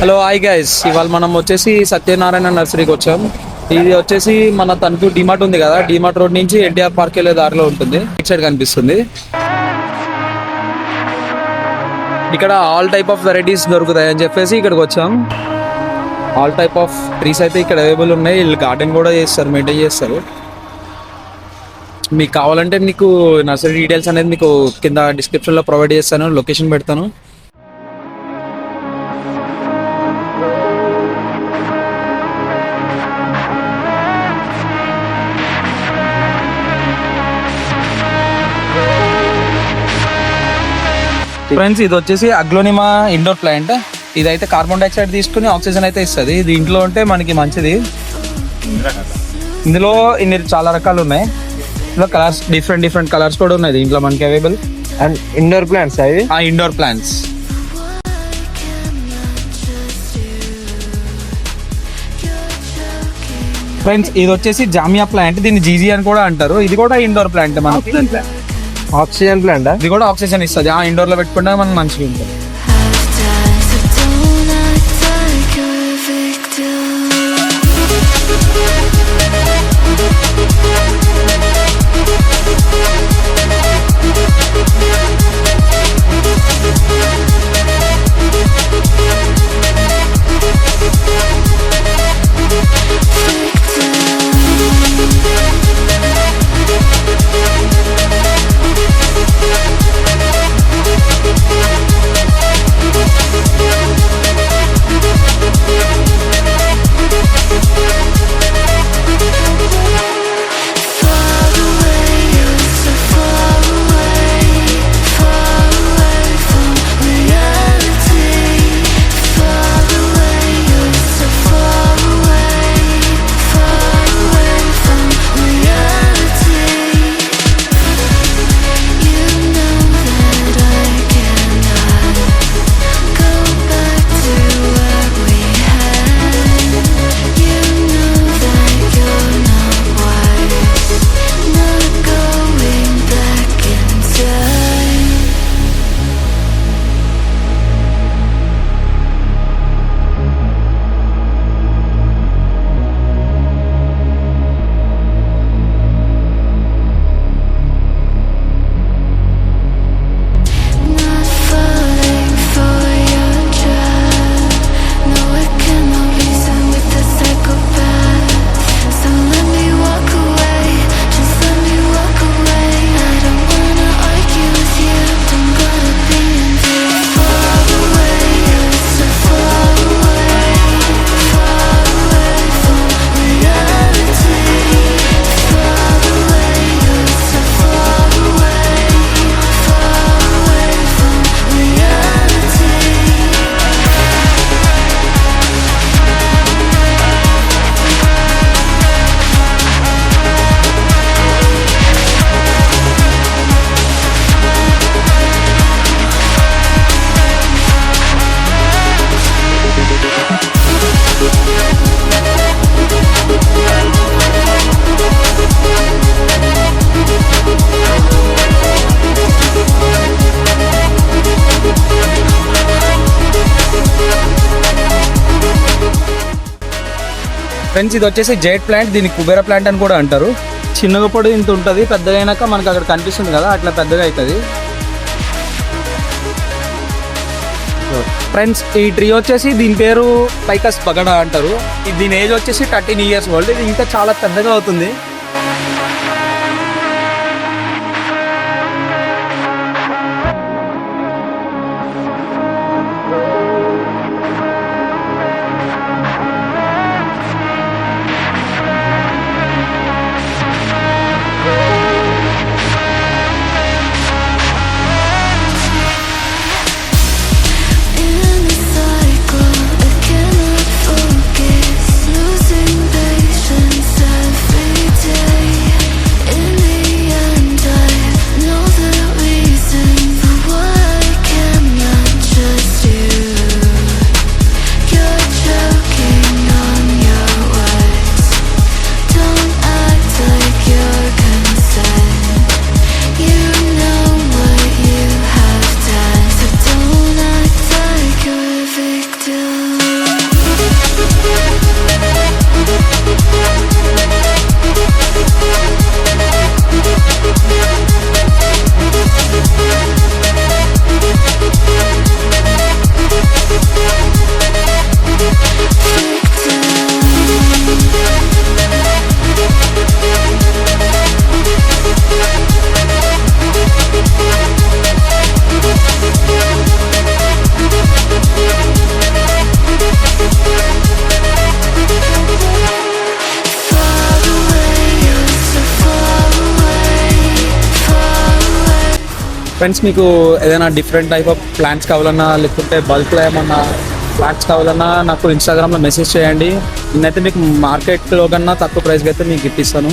Hello hi guys ఇవాళ మనం వచ్చేసి సత్యనారాయణ నర్సరీకి వచ్చాం. ఇది వచ్చేసి మన తణుకు డిమార్ట్ ఉంది కదా డిమార్ట్ రోడ్ నుంచి ఎన్టీఆర్ పార్క్ వెళ్ళే దారిలో ఉంటుంది. ఇట్ సైడ్ కనిపిస్తుంది. ఇక్కడ ఆల్ టైప్ ఆఫ్ వెరైటీస్ దొరుకుతాయి అని చెప్పేసి ఇక్కడికి వచ్చాం. ఆల్ టైప్ ఆఫ్ ట్రీస్ అయితే ఇక్కడ అవైలబుల్ ఉన్నాయి. వీళ్ళు గార్డెన్ కూడా చేస్తారు మెయింటైన్ చేస్తారు. మీకు కావాలంటే మీకు నర్సరీ డీటెయిల్స్ అనేది మీకు కింద డిస్క్రిప్షన్లో ప్రొవైడ్ చేస్తాను లొకేషన్ పెడతాను. ఫ్రెండ్స్ ఇది వచ్చేసి అగ్లోనిమా ఇండోర్ ప్లాంట్. ఇదైతే కార్బన్ డైఆక్సైడ్ తీసుకుని ఆక్సిజన్ అయితే ఇస్తుంది. దీంట్లో ఉంటే మనకి మంచిది. ఇందులో ఇన్ని చాలా రకాలు ఉన్నాయి. ఇందులో కలర్స్ డిఫరెంట్ డిఫరెంట్ కలర్స్ కూడా ఉన్నాయి. దీంట్లో మనకి అవైలబుల్. అండ్ ఇండోర్ ప్లాంట్స్ అవి? ఆ ఇండోర్ ప్లాంట్స్. ఫ్రెండ్స్ ఇది వచ్చేసి జామియా ప్లాంట్. దీన్ని జీజీ అని కూడా అంటారు. ఇది కూడా ఇండోర్ ప్లాంట్ మనకి. ఆక్సిజన్ ప్లాంట్ ఇది కూడా ఆక్సిజన్ ఇస్తుంది. ఆ ఇండోర్లో పెట్టుకుంటే మనం మంచిగా ఉంటుంది. ఫ్రెండ్స్ ఇది వచ్చేసి జైట్ ప్లాంట్ దీన్ని కుబేరా ప్లాంట్ అని కూడా అంటారు. చిన్నగా పొడి ఇంత ఉంటుంది పెద్దగా అయినాక మనకు అక్కడ కనిపిస్తుంది కదా అట్లా పెద్దగా అవుతుంది ఫ్రెండ్స్ ఈ ట్రీ వచ్చేసి దీని పేరు పైకస్ పగడ అంటారు. ఇది దీని ఏజ్ వచ్చేసి థర్టీన్ ఇయర్స్ ఓల్డ్ ఇది ఇంకా చాలా పెద్దగా అవుతుంది. ఫ్రెండ్స్ మీకు ఏదైనా డిఫరెంట్ టైప్ ఆఫ్ ప్లాంట్స్ కావాలన్నా లేకుంటే బల్క్లో ఏమన్నా ప్లాంట్స్ కావాలన్నా నాకు ఇన్స్టాగ్రామ్లో మెసేజ్ చేయండి. నేనైతే మీకు మార్కెట్లో కన్నా తక్కువ ప్రైస్కి అయితే మీకు గిట్టిస్తాను